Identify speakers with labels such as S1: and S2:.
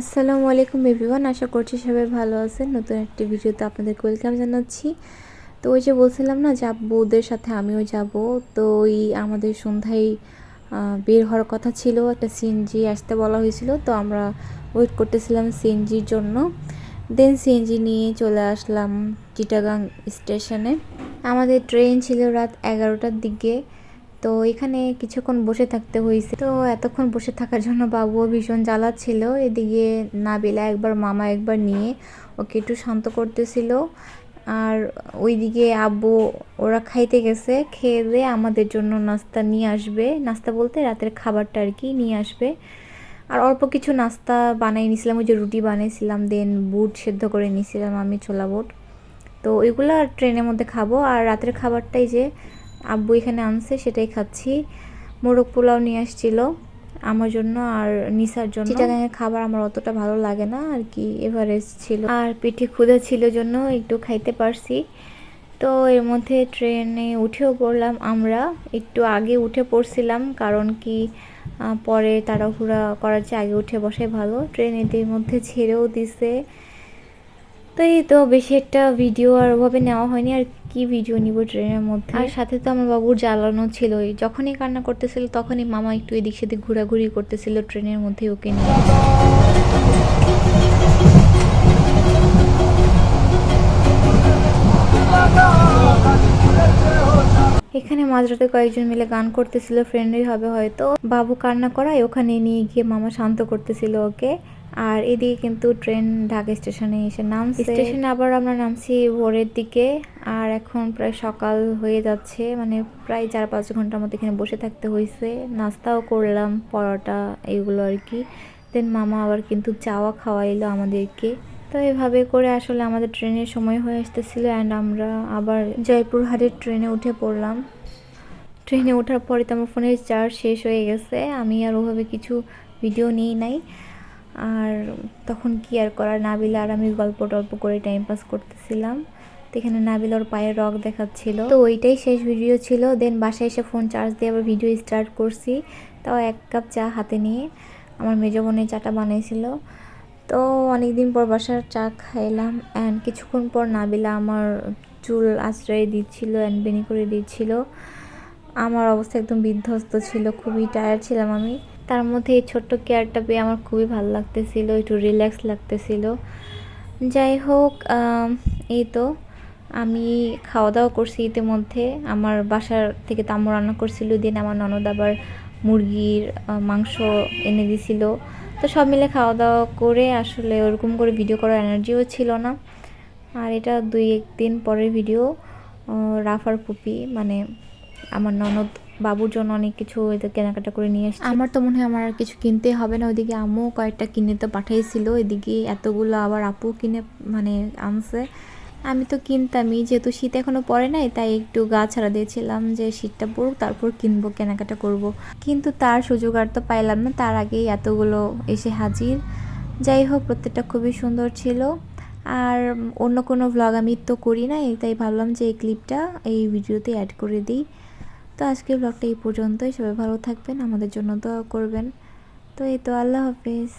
S1: আসসালামু আলাইকুম এভরিওয়ান, আশা করছি সবাই ভালো আছেন। নতুন একটি ভিডিওতে আপনাদেরকে ওয়েলকাম জানাচ্ছি। তো ওই যে বলছিলাম না, যে আব্বুদের সাথে আমিও যাব। তো ওই আমাদের সন্ধ্যায় বের হওয়ার কথা ছিল, একটা সিএনজি আসতে বলা হয়েছিল। তো আমরা ওয়েট করতেছিলাম সিএনজির জন্য। দেন সিএনজি নিয়ে চলে আসলাম চিটাগাং স্টেশনে। আমাদের ট্রেন ছিল রাত এগারোটার দিকে। তো এখানে কিছুক্ষণ বসে থাকতে হয়েছে। তো এতক্ষণ বসে থাকার জন্য বাবুও ভীষণ জ্বালাচ্ছিল। এদিকে নাবিলা একবার, মামা একবার নিয়ে ওকে একটু শান্ত করতেছিল। আর ওইদিকে আব্বু, ওরা খাইতে গেছে, খেয়ে দিয়ে আমাদের জন্য নাস্তা নিয়ে আসবে। নাস্তা বলতে রাতের খাবারটা আর কি নিয়ে আসবে। আর অল্প কিছু নাস্তা বানিয়ে নিয়েছিলাম ওই যে রুটি বানিয়েছিলাম দেন বুট সেদ্ধ করে নিয়েছিলাম আমি ছোলা বুট। তো ওইগুলো ট্রেনের মধ্যে খাব। আর রাতের খাবারটাই যে আব্বু এখানে আনছে, সেটাই খাচ্ছি। মোরগ পোলাও নিয়ে আসছিল আমার জন্য আর নিসার জন্য। চিটাগাঙের খাবার আমার অতটা ভালো লাগে না, আর কি এভারেস্ট ছিল। আর পিঠে ক্ষুধা ছিল জন্য একটু খাইতে পারছি। তো এর মধ্যে ট্রেনে উঠেও পড়লাম আমরা। একটু আগে উঠে পড়ছিলাম, কারণ কি পরে তাড়াহুড়া করার চেয়ে আগে উঠে বসাই ভালো। ট্রেন এদের মধ্যে ছেড়েও দিছে। তো এই তো বেশি একটা ভিডিও আর ওভাবে নেওয়া হয়নি, আর কি ভিডিও নিব ট্রেনের মধ্যে? আর সাথে তো আমার বাবুর জ্বালানো ছিলই। যখনই কান্না করতেছিল, তখনই মামা একটু এদিক সেদিক ঘোরাঘুরি করতেছিল ট্রেনের মধ্যে ওকে নিয়ে। এখানে মাঝরাতে কয়েকজন মিলে গান করতেছিল ফ্রেন্ডই হবে হয়তো। বাবু কান্না করায় ওখানে নিয়ে গিয়ে মামা শান্ত করতেছিল ওকে। আর এদিকে কিন্তু ট্রেন ঢাকা স্টেশনে এসে নামছে। স্টেশনে আবার আমরা নামছি ভোরের দিকে, আর এখন প্রায় সকাল হয়ে যাচ্ছে মানে প্রায় চার পাঁচ ঘণ্টার মতো এখানে বসে থাকতে হয়েছে নাস্তাও করলাম, পরোটা এগুলো আর কি। দেন মামা আবার কিন্তু চাওয়া খাওয়াইলো আমাদেরকে। তো এভাবে করে আসলে আমাদের ট্রেনের সময় হয়ে আসতেছিল অ্যান্ড আমরা আবার জয়পুর হাটের ট্রেনে উঠে পড়লাম। ট্রেনে ওঠার পরে তো আমার ফোনের চার্জ শেষ হয়ে গেছে, আমি আর ওভাবে কিছু ভিডিও নিই নাই। আর তখন কি আর করার? নাবিলা আর আমি গল্প টল্প করে টাইম পাস করতেছিলাম। তো এখানে নাবিল ওর পায়ের রক দেখাচ্ছিল। তো ওইটাই শেষ ভিডিও ছিল। দেন বাসায় এসে ফোন চার্জ দিয়ে আবার ভিডিও স্টার্ট করছি। তাও এক কাপ চা হাতে নিয়ে আমার মেজ বোনের চাটা বানিয়েছিল তো অনেক দিন পর বাসার চা খাইলাম। অ্যান্ড কিছুক্ষণ পর নাবিলা আমার চুল আশ্রয় দিচ্ছিল অ্যান্ড বেনি করে দিচ্ছিল। আমার অবস্থা একদম বিধ্বস্ত ছিল। খুবই টায়ার্ড ছিলাম আমি। তার মধ্যে এই ছোট্ট কেয়ারটা পেয়ে আমার খুবই ভালো লাগতেছিল, একটু রিল্যাক্স লাগতেছিল। যাই হোক এই তো, আমি খাওয়া দাওয়া করছি ইতিমধ্যে। আমার বাসার থেকে তাম্মু রান্না করছিল, দিন আমার ননদ আবার মুরগির মাংস এনে দিছিল। তো সব মিলে খাওয়া দাওয়া করে আসলে ওরকম করে ভিডিও করার এনার্জিও ছিল না। আর এটা দুই একদিন পরের ভিডিও রাফার পুপি মানে আমার ননদ বাবুর জন্য অনেক কিছু কেনাকাটা করে নিয়ে এসেছে। আমার তো মনে হয় আমার আর কিছু কিনতে হবে না, ওইদিকে আম্মু কয়েকটা কিনে তো পাঠিয়েছিল এদিকে এতগুলো আবার আপু কিনে মানে আনছে। আমি তো কিনতামই, যেহেতু শীত এখনও পড়ে নাই, তাই একটু গা ছাড়া দিয়েছিলাম যে শীতটা পড়ুক, তারপর কিনবো, কেনাকাটা করব। কিন্তু তার সুযোগ আর তো পাইলাম না, তার আগেই এতগুলো এসে হাজির। যাই হোক, প্রত্যেকটা খুবই সুন্দর ছিল। আর অন্য কোনো ভ্লগ আমি তো করি নাই, তাই ভাবলাম যে এই ক্লিপটা এই ভিডিওতে অ্যাড করে দিই। তো আজকের ব্লগটা এই পর্যন্তই। সবাই ভালো থাকবেন, আমাদের জন্য দোয়া করবেন। তো এই তো, আল্লাহ হাফেজ।